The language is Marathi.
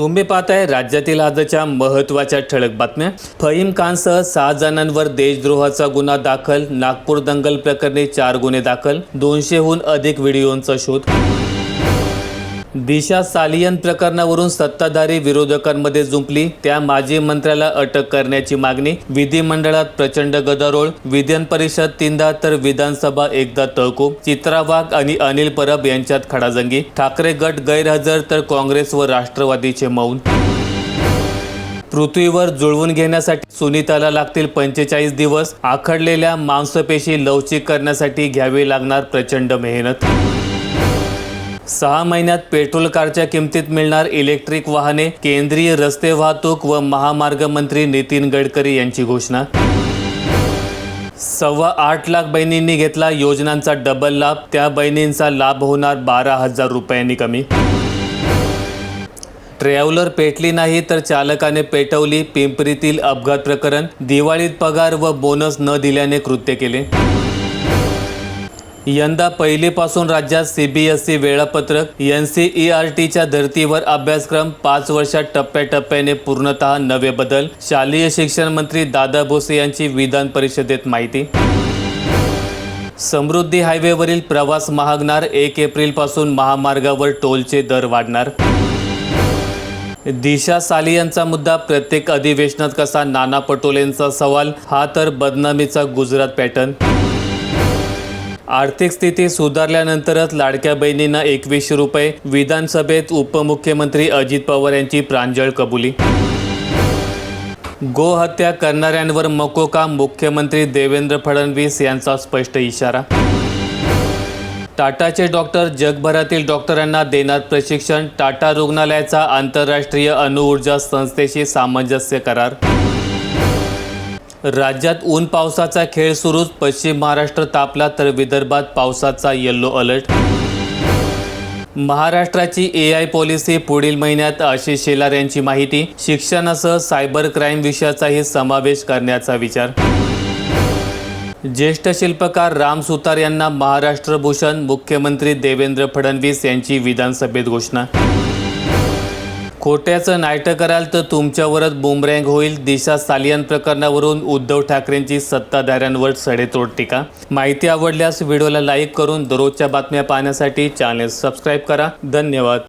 तुम्ही पाहताय राज्यातील आजच्या महत्त्वाच्या ठळक बातम्या. फहीम खानसह सहा जणांवर देशद्रोहाचा गुन्हा दाखल नागपूर दंगल प्रकरणी चार गुन्हे दाखल दोनशेहून अधिक व्हिडिओंचा शोध. दिशा सालियन प्रकरणावरून सत्ताधारी विरोधकांमध्ये जुंपली. त्या माजी मंत्र्याला अटक करण्याची मागणी. विधिमंडळात प्रचंड गदारोळ. विधान परिषद तीनदा तर विधानसभा एकदा तहकूब. चित्रा वाघ आणि अनिल परब यांच्यात खडाजंगी. ठाकरे गट गैरहजर तर काँग्रेस व राष्ट्रवादीचे मौन. पृथ्वीवर जुळवून घेण्यासाठी सुनीताला लागतील पंचेचाळीस दिवस. आखडलेल्या मांसपेशी लवचिक करण्यासाठी घ्यावी लागणार प्रचंड मेहनत. सहा महिन्यात पेट्रोल कारच्या किमतीत मिळणार इलेक्ट्रिक वाहने केंद्रीय रस्ते वाहतूक व महामार्ग मंत्री नितीन गडकरी यांची घोषणा. सव्वा आठ लाख बहिणींनी घेतला योजनांचा डबल लाभ त्या बहिणींचा लाभ होणार बारा हजार रुपयांनी कमी. ट्रॅव्हलर पेटली नाही तर चालकाने पेटवली पिंपरीतील अपघात प्रकरण दिवाळीत पगार व बोनस न दिल्याने कृत्य केले. यंदा पहिलीपासून राज्यात सीबीएसई वेळापत्रक एन सी ई आर टीच्या धर्तीवर अभ्यासक्रम पाच वर्षात टप्प्याटप्प्याने पूर्णतः नवे बदल शालेय शिक्षण मंत्री दादा भोसे यांची विधान परिषदेत माहिती. समृद्धी हायवेवरील प्रवास महागणार एक एप्रिलपासून महामार्गावर टोलचे दर वाढणार. दिशा साली यांचा मुद्दा प्रत्येक अधिवेशनात कसा नाना पटोलेंचा सवाल हा तर बदनामीचा गुजरात पॅटर्न. आर्थिक स्थिती सुधारल्यानंतरच लाडक्या बहिणींना एकवीसशे रुपये विधानसभेत उपमुख्यमंत्री अजित पवार यांची प्रांजळ कबुली. गोहत्या करणाऱ्यांवर मकोका मुख्यमंत्री देवेंद्र फडणवीस यांचा स्पष्ट इशारा? टाटाचे डॉक्टर जगभरातील डॉक्टरांना देणार प्रशिक्षण टाटा रुग्णालयाचा आंतरराष्ट्रीय अणुऊर्जा संस्थेशी सामंजस्य करार? राज्यात ऊन पावसाचा खेळ सुरूच. पश्चिम महाराष्ट्र तापला तर विदर्भात पावसाचा येल्लो अलर्ट. महाराष्ट्राची ए आय पॉलिसी पुढील महिन्यात आशिष शेलार यांची माहिती. शिक्षणासह सायबर क्राईम विषयाचाही समावेश करण्याचा विचार. ज्येष्ठ शिल्पकार राम सुतार यांना महाराष्ट्र भूषण मुख्यमंत्री देवेंद्र फडणवीस यांची विधानसभेत घोषणा. खोट्याचं नाटक कराल तर तुमच्यावरच बुमरँग होईल. दिशा सालियन प्रकरणावरून उद्धव ठाकरेंची सत्ताधाऱ्यांवर सडेतोड टीका. माहिती आवडल्यास व्हिडिओला लाईक करून दररोजच्या बातम्या पाहण्यासाठी चॅनल सबस्क्राईब करा. धन्यवाद.